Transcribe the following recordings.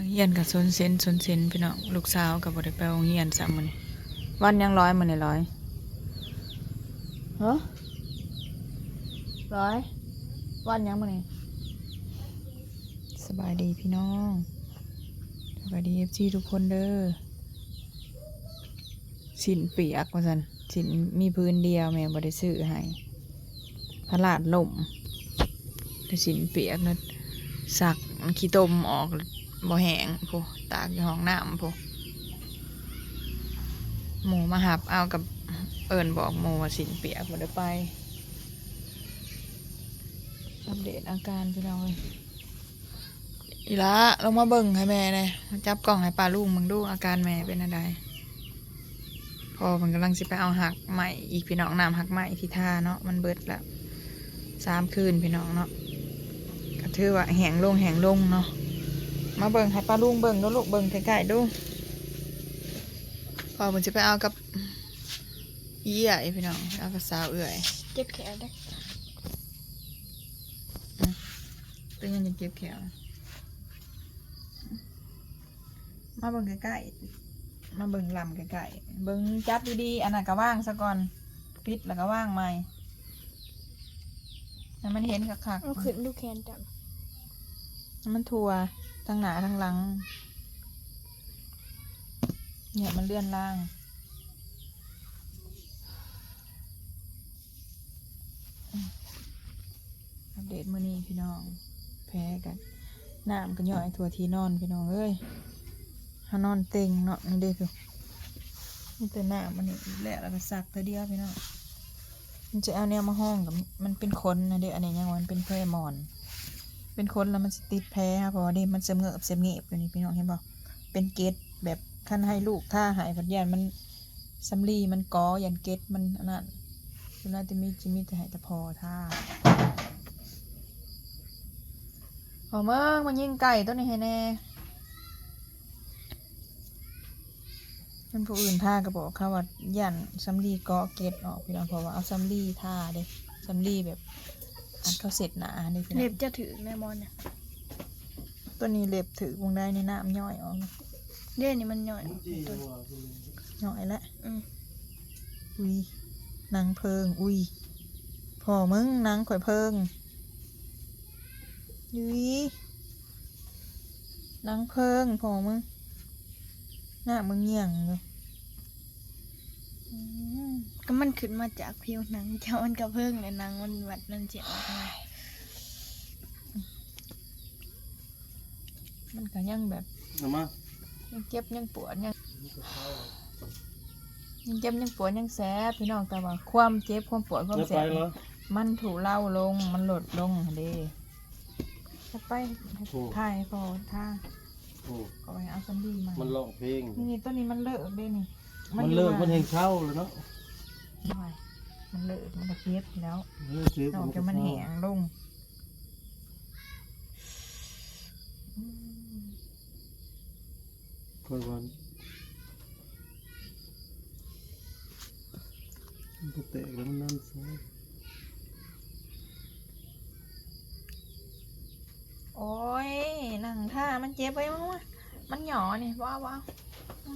นักเรียนกับสนเซนสนเซนพี่น้องลูกสาวกับบได้ไปโรงเรียนสามมือนวันยังร้อยมื้อนี้ร้อยฮะร้อยวันยังมื้อนสบายดีพี่น้องสบายดีเอฟซีทุกคนเด้อสินเปียกว่าซั่นสินมีพื้นเดียวแม่บ่ได้ซื้อให้พลาดล่มแต่สินเปียกเนอะสักขี้ตมออก บ่แหงพูตากอยู่ห้องน้ำพูหมูมาหับเอากับเอิญบอกหมูว่าสินเปียกบ่ได้ไป อัปเดตอาการพี่น้องเลยอีละลงมาเบิ่งให้แม่เลยจับกล่องให้ปลาลูกมึงดูอาการแม่เป็นอะไรพอมันกำลังสิไปเอาหักใหม่อีกพี่น้องน้ำหักใหม่ที่ท่าเนาะมันเบิดแล้วสามคืนพี่น้องเนาะก็ถือว่าแหงลงแหงลงเนาะ มาเบิ่งให้ป้าลุงเบิ่งดูลูกเบิ่งใกล้ๆดูพอผมจะไปเอากับอีใหญ่พี่น้องเอากับสาวเอื่อยเจ็บแขนได้เป็นยังจะเก็บแขวมาเบิ่งใกล้ๆมาเบิ่งลำใกล้ๆเบิ่งจับดีๆอันนั้นก็ว่างซะก่อนปิดแล้วก็ว่างใหม่ให้มันเห็นคักเอาขึ้นดูแขนจังๆให้มันทัว ทั้งหนาทั้งหลัง เนี่ยมันเลื่อนล่าง อัปเดตมื้อนี้พี่น้อง แพ้กันน้ำกันย่อยทัวทีนอนพี่น้องเอ้ยหานอนเต็งเนาะนี่เด้คือนี่แต่น้ำมันนี่แหละแล้วก็ซักเธอเดียวพี่น้องมันจะเอาแนวมาห้องกับมันเป็นคนนะเด็กอันนี้ยังว่ามันเป็นแพร่มอน เป็นคนแล้วมันสิติดแพ้เพราะว่าเด็มันเสมเงบเสมเงบอยู่นี่พี่น้องเห็นบ่เป็นเกตแบบขั้นให้ลูกท่าหายพัดยันมันสำลีมันกอยันเกตมันอันนั้นเวลาจะมีจะมีแต่ให้แต่พอท่าพอเมื่อมันยิงไก่ตัวนี้ให้แน่เป็นผู้อื่นท่าก็บอกเขาว่ายันซัมลีเกาะเกตออกพี่น้องเพราะว่าเอาซัมลีท่าเด้ซัมลีแบบ อันเขาเสร็จหนาเด้พี่น้เล็อบงจะถือแม่มอนเนี่ยตัวนี้เล็บถือวงได้ในน้ำย่อยออกเด่นนี่มันหน่อยตัวย่อยแล้วอืมอุ้ยนางเพิง อุ้ยพอมึงนางข่อยเพิงยุยนางเพิงพอมึงหน้ามึงเหี่ยงเลยอืม ก็มันขึ้นมาจากผิวหนังเจ้ามันกระเพิ่งในหนังมันวัดนั่นเจ็บออกมามันก็ยังแบบเอามายังเจ็บยังปวดยังยังเจ็บยังปวดยังแสบพี่น้องแต่ว่าความเจ็บความปวดความจะแสไปบเหรอ มันถูเล่าลงมันหลดลงหั่นเด้จะไปโอ้ ถ่ายพอท่าโอ้ก็ไปเอาซันดี้มามันร้องเพลง นี่นี่ต้นนี้มันเลิกเด้นี่มันอยู่เลิกว่ามันแห่งเช่าเลยเนาะ ไม่มันเลิกมันตะเคียบแล้วเลิกซื้อนอกจากมันแหงลงอืมคอยวันมันก็แตกแล้วมันนั่นซะโอ้ยหนังท่ามันเจ็บไปมั้งวะมันหย่อนี่ว้าวว้าว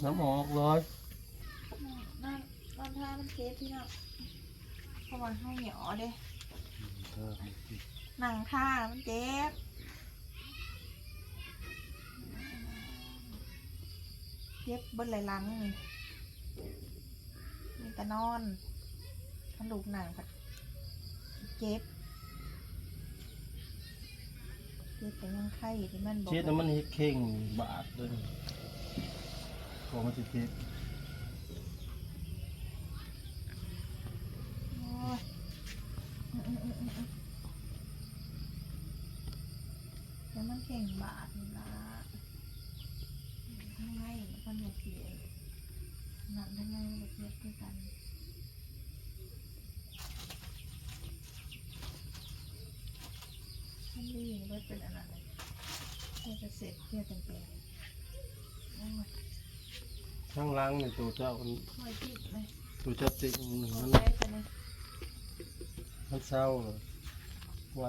น้ำออกเลย อนท่ามันเจ็บพี่น้องเพราะว่าให้หย่อเด้หนังท่ามันเจ็บเจ็บเบิ้ลไหลหลังนี่มีแต่นอนกระดูกหนังแบบเจ็บเจ็บแต่ยังไข้ที่มันบอกเช็ดน้ำมันเฮ็ดเข่งบาดเลยพอมันจะเจ็บ โอ้ยอืมอืมอืมอืมอืม แล้วมันเก่งบาดนี่ละทำไงมันหนุกเสียหนักทำไงมันเจ็บด้วยกันมันดีมันเป็นอะไรเพื่อจะเสร็จเพื่อแต่งตัวโอ้ยข้างล่างในตัวเจ้ามันคอยติดเลยตัวเจ้าติงคอมันยไปกัน เลยมันเศร้าเลยไว้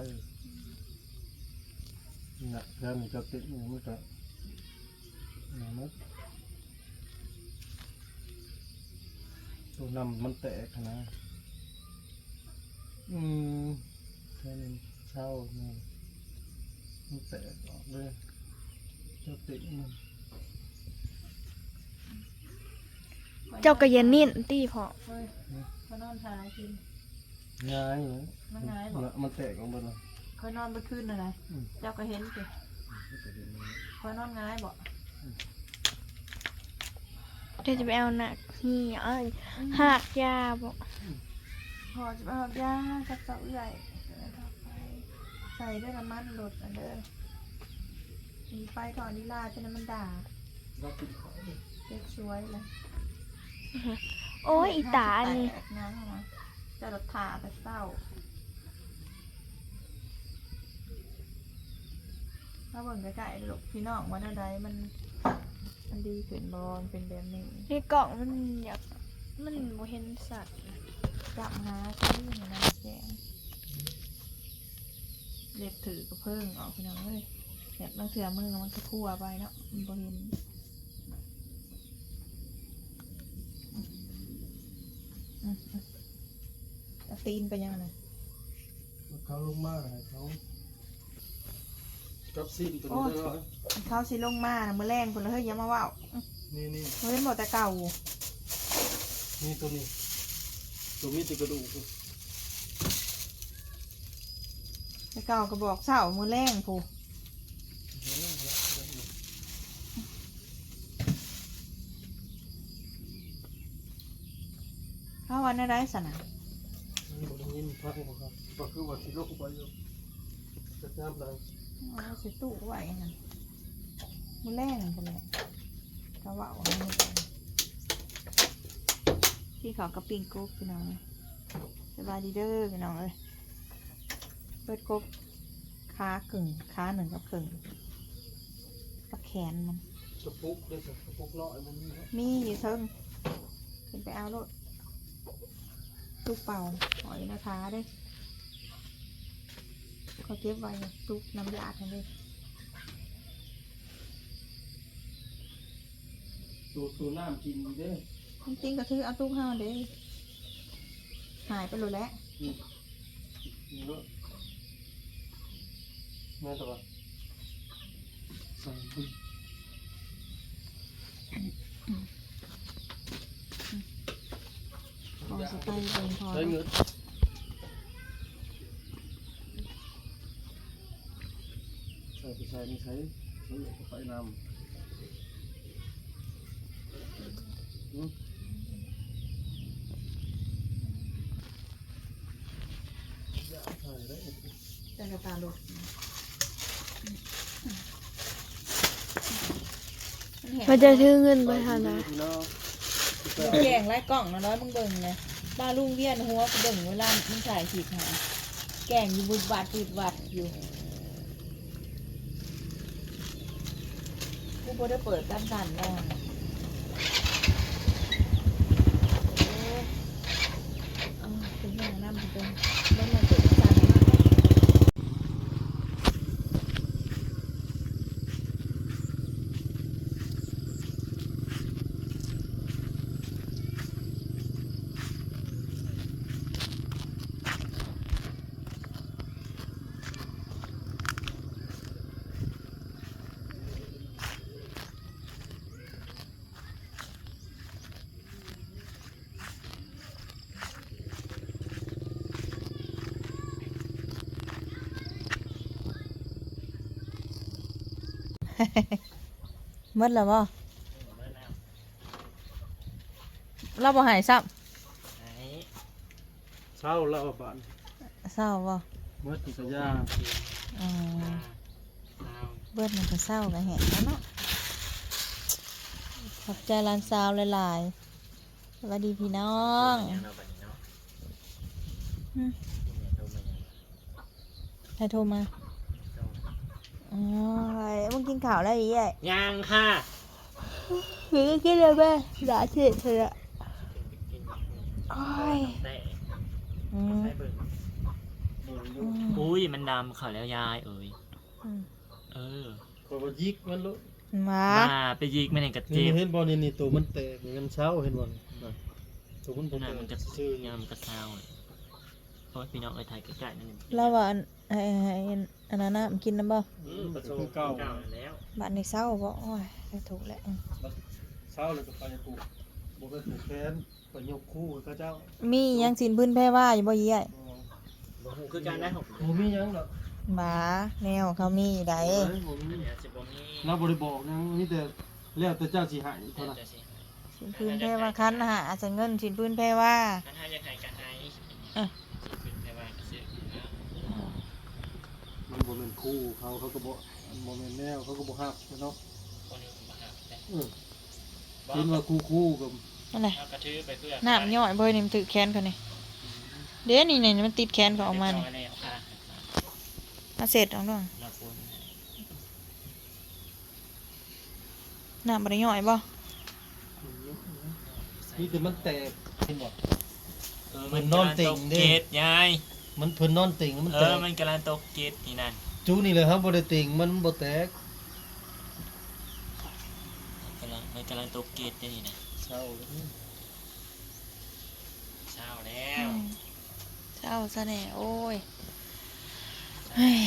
น่ะแล้วมันจะติดมันก็หนามึกตัวนำมันแตกนะอืมแค่นี้เช่านี่มันแตกออกเลยเจ้าติมันเจ้าก็อย่านิ่นตี้พอเฮ้ยเขานอนทายกิน ง่ายเหรอมันง่ายบอกเนี่ยมันแตกออกหมดเลยเขานอนบนคืนอะไรอืมเจ้าก็เห็นสิเขานอนง่ายบอกเดี๋ยวจะไปเอาหนักนี่เอ้ยหักยาบ่พอจะเอายาจับเสาใหญ่ใส่ด้วยน้ำมันหลดอันเด้อมีไฟถอนนิลาจนมันด่าเราปิดของเด็กช่วยเลยโอ้ยอีตานี่แตกนะมา จะรถถาแต่เศร้าถ้าเบิ่งใกล้ๆลูกพี่น้องวันอะไรมัน มันดีขึ้นบอลเป็นแบบนี้ในกล่องมันอยากมันบ่เห็นสัตว์จับหาที่ในน้ำแกงเล็บถือกระเพิ่งออกพี่น้องเอ้ยเล็บบางเถื่อมือมันก็ทั่วไปเนาะมันบ่เห็นอืมอืม เอาตีนไปยังไงเขาลงมาให้เขากับสิ้นตัวนี้ได้ร้อยเขาสิลงมานะมือแรงคนละเฮ้ยอย่ามาเว่านี่นี่เฮ้ยหมดแต่เก่านี่ตัวนี้ ตัวมีแติกระดูกแต่เก่าก็บอกเศร้ามือแรงผูเขาวันอะไรสนะนี่บริยิน พักของครับก็คือว่าที่โลกไปอยู่จะน้ำดังเอาสิตู้ไว้นะมือแรงคนเลยเขาว่าเอามือแรงที่ขากระปิงกุ๊กพี่น้องสบายดีเด้อพี่น้องเลยเปิดกุ๊กขาขึ่งขาหนึ่งกับขึ่งกับแขนมันกระปุกด้วยสิกระปุกน้อยมันมีครับมีอยู่เทิงขึ้นไปเอารถ ลูกเป่าหอยนะคะเด้เขาเก็บไว้ลูกน้ำยาทั้งเด้ตัวตัวน้ำกินเด้จริงๆก็ถือเอาตู้ห้าเด้หายไปเลยแหล้วนี่นี่ก็แม่ตัวใส่ ดิพอสไปเป็นพอใส่เงินใส่ไปใส่นี่ใส่ใส่ไปน้ำอืมอย่าใส่ได้จังกระตาลุกมันจะถือเงินไปหานะพี่น้อง แกงไล่กล่องนะน้อยมึงเบิ่งเลย บ้าลุงเวียนหัวกูเบิ่งเวลามึงถ่ายขีดหาแก่งอยู่บุบบัดบุดบัดอยู่กูพอได้เปิดกันกันแล้วโอ้เอาเป็นอย่างนั้นมันเป็นไม่มาเปิดกันมาก หมดแล้วบ่เราบ่หายซ้ เศร้าแล้วบ้านำเศร้าบ่ เมื่อติสยาอ๋อเบิดมันก็เศร้ากันแหงแล้วเนาะขอบใจร้านซาวหลายๆสวัสดีพี่น้องอืมใครโทรมา อ๋อไอ้มึงกินข้าวแล้วอีไอ้ยังค่ะหรือกินเลยแม่ด่าเฉยเถอะโอ้ยแต่อืมใส่เบิ่งอืมอุ้ยมันดำเขาแล้วยายเอ้ยอืมเออขอว่ายิกมันลุยหมาบ้าไปยิกมันเห็นกระนี่เจ็บเห็นบ่นี่นี่ตัวมันแตกนี่มันเช้าเห็นบ่นี่น่ะตัวมันบ่หน้าแตกมันกระชื่องามมันกระเซาเลยเพราะว่าพี่น้องไอ้ไทยใกล้ๆนั่นเองแล้วว่าอันไอ้ไอ้อันนั้นน่ะมันกินน้ำบ่อืมประตูเก่าแล้วบ้านในเศร้าบ่โอ้ยได้ถูกแล้วอืมเช้าเลยก็ไปปลูกบ่ไปปลูกแขนไปยกคู่กับเขาเจ้ามีหยังสินพื้นแพ้ว่าอยู่บ่เยี่ยคือการได้ของบ่มีหยังดอกหมาแนวเขามีได้บ่มีอันนี้อาจจะบ่มีเราบ่ได้บอกหยังมีแต่แล้วแต่เจ้าสิให้เท่านั้นแต่สิสินพื้นแพ้ว่าคันหาอาจจะเงินสินพื้นแพ้ว่า คันให้ยังไงกันให้อะเป็นว่าเสียนะ มันบ่แม่นคู่เขาเขาก็บ่บ่แม่นแนวเขาก็บ่ฮักเนาะคนนี้มาหาแต่อือเห็นว่าคู่คู่กับนั่นแหละเอากระทืบไปเพื่อน้ำย่อยเบยนี่มันถือแขนเขานี่เด้นี่นี่มันติดแขนเขาออกมานี่เรียบร้อยแล้วค่ะมาเสร็จเอาด้วยเราควรน้ำบ่ได้ย่อยบ่นี่แต่มันแตกเห็นบ่เออมันนอนติ่งดิ เกตยาย มันเพิ่นนอนติ่งแล้วมันเอแตอกมันกำลังตกเกตนี่นั่นจูนี่เลยครับบ่ได้ติ่งมันบ่แตกกำลังมันกำลังตกเกตนี่นะเช้าเลยเช้าแล้วอืมเศร้าซะแน่โอ้ยเฮ้ย